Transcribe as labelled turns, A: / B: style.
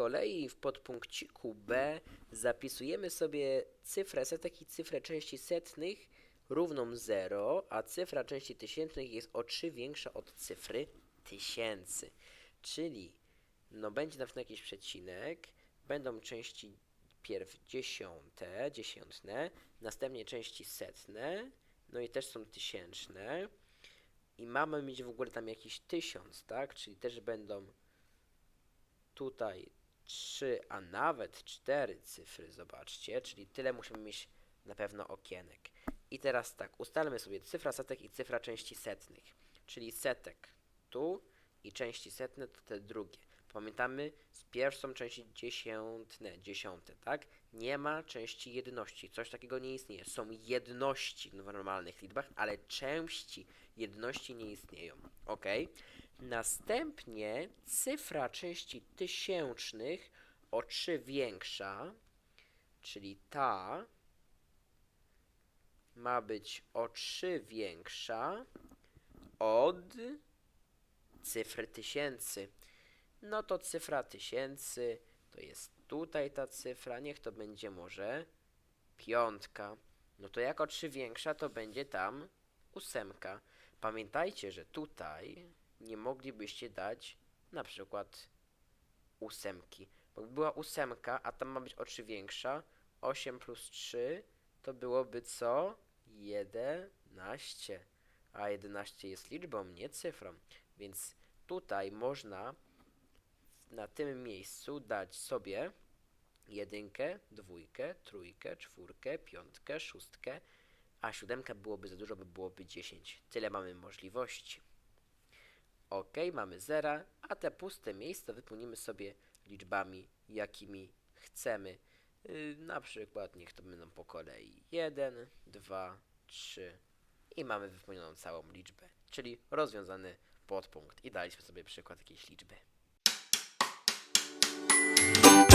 A: kolei w podpunkciku B zapisujemy sobie cyfrę setek i cyfrę części setnych równą 0, a cyfra części tysięcznych jest o 3 większa od cyfry tysięcy. Czyli no będzie na jakiś przecinek, będą części pierw dziesiąte, dziesiętne, następnie części setne, no i też są tysięczne i mamy mieć w ogóle tam jakiś tysiąc, tak? Czyli też będą tutaj trzy, a nawet cztery cyfry, zobaczcie, czyli tyle musimy mieć na pewno okienek. I teraz tak, ustalmy sobie cyfra setek i cyfra części setnych, czyli setek tu i części setne to te drugie. Pamiętamy, z pierwszą części dziesiętne, dziesiąte, tak? Nie ma części jedności, coś takiego nie istnieje. Są jedności w normalnych liczbach, ale części jedności nie istnieją, ok? Następnie cyfra części tysięcznych o 3 większa, czyli ta ma być o 3 większa od cyfry tysięcy. No to cyfra tysięcy to jest tutaj ta cyfra, niech to będzie może piątka. No to jako 3 większa to będzie tam ósemka. Pamiętajcie, że tutaj nie moglibyście dać na przykład ósemki. Bo była ósemka, a tam ma być o 3 większa, 8 plus 3 to byłoby co? 11. A 11 jest liczbą, nie cyfrą. Więc tutaj można na tym miejscu dać sobie jedynkę, dwójkę, trójkę, czwórkę, piątkę, szóstkę, a siódemka byłoby za dużo, bo byłoby 10. Tyle mamy możliwości. Ok, mamy zera, a te puste miejsca wypełnimy sobie liczbami, jakimi chcemy. Yy, na przykład niech to będą po kolei 1, 2, 3 i mamy wypełnioną całą liczbę, czyli rozwiązany podpunkt i daliśmy sobie przykład jakiejś liczby. Thank you.